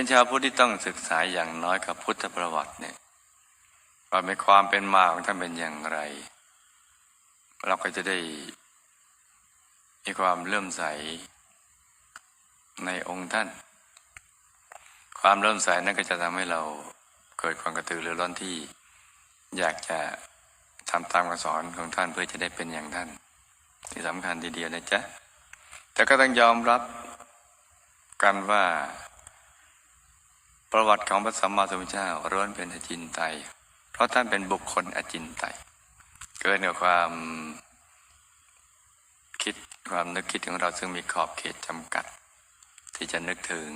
เป็นชาวพุทธที่ต้องศึกษาอย่างน้อยกับพุทธประวัติเนี่ยว่ามีความเป็นมาของท่านเป็นอย่างไร เราก็จะได้มีความเลื่อมใสในองค์ท่าน ความเลื่อมใสนั้นก็จะทำให้เราเกิดความกระตือรือร้นที่ อยากจะทำตามคำสอนของท่านเพื่อจะได้เป็นอย่างท่านที่สำคัญทีเดียวนะจ๊ะแต่ก็ต้องยอมรับกันว่า ประวัติของพระสัมมาสัมพุทธเจ้าร้วนเป็นอจินไตย เพราะท่านเป็นบุคคลอจินไตย เกินกว่าความคิดความนึกคิดของเราซึ่งมีขอบเขตจำกัด ที่จะนึกถึง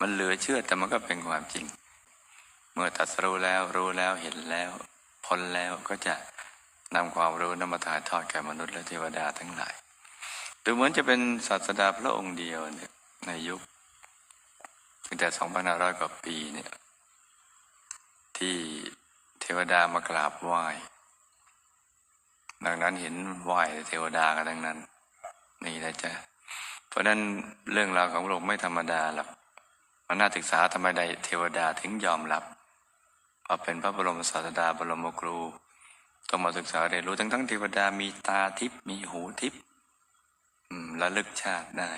มันเหลือเชื่อแต่มันก็เป็นความจริง เมื่อตัดสู้แล้วรู้แล้วเห็นแล้วพ้นแล้วก็จะนำความรู้นำมาถ่ายทอดแก่มนุษย์และเทวดาทั้งหลายดูเหมือนจะเป็นศาสดาพระองค์เดียวในยุค ตั้งแต่2,500กว่าปีเนี่ยที่เทวดามากราบไหว้ ดังนั้นเห็นไหว้เทวดากันทั้งนั้น นี่นะจ๊ะ เพราะนั้นเรื่องราวของโลกไม่ธรรมดาหรอกมันน่าศึกษาทำไมใดเทวดาถึงยอมรับว่าเป็นพระบรมศาสดาบรมครูต้องมาศึกษาเรียนรู้ทั้งทั้งๆเทวดามีตาทิพย์มีหูทิพย์อืมระลึกชาติได้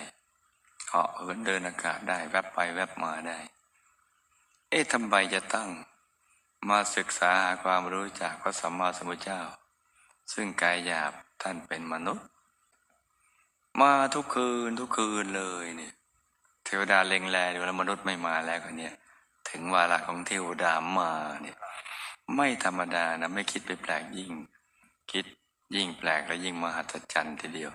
าะเหินเดินอากาศได้แวบไปแวบมาได้ เอ๊ะทำไมจะตั้ง มาศึกษาหาความรู้จากพระสัมมาสัมพุทธเจ้า ซึ่งกายหยาบท่านเป็นมนุษย์ มาทุกคืนทุกคืนเลยเนี่ย เทวดาเล็งแลดูแล้วมนุษย์ไม่มาแล้วก็เนี่ยถึงวาระของเทวดามาเนี่ยไม่ธรรมดานะไม่คิดไปแปลกยิ่ง คิดยิ่งแปลกและยิ่งมหัศจรรย์ทีเดียว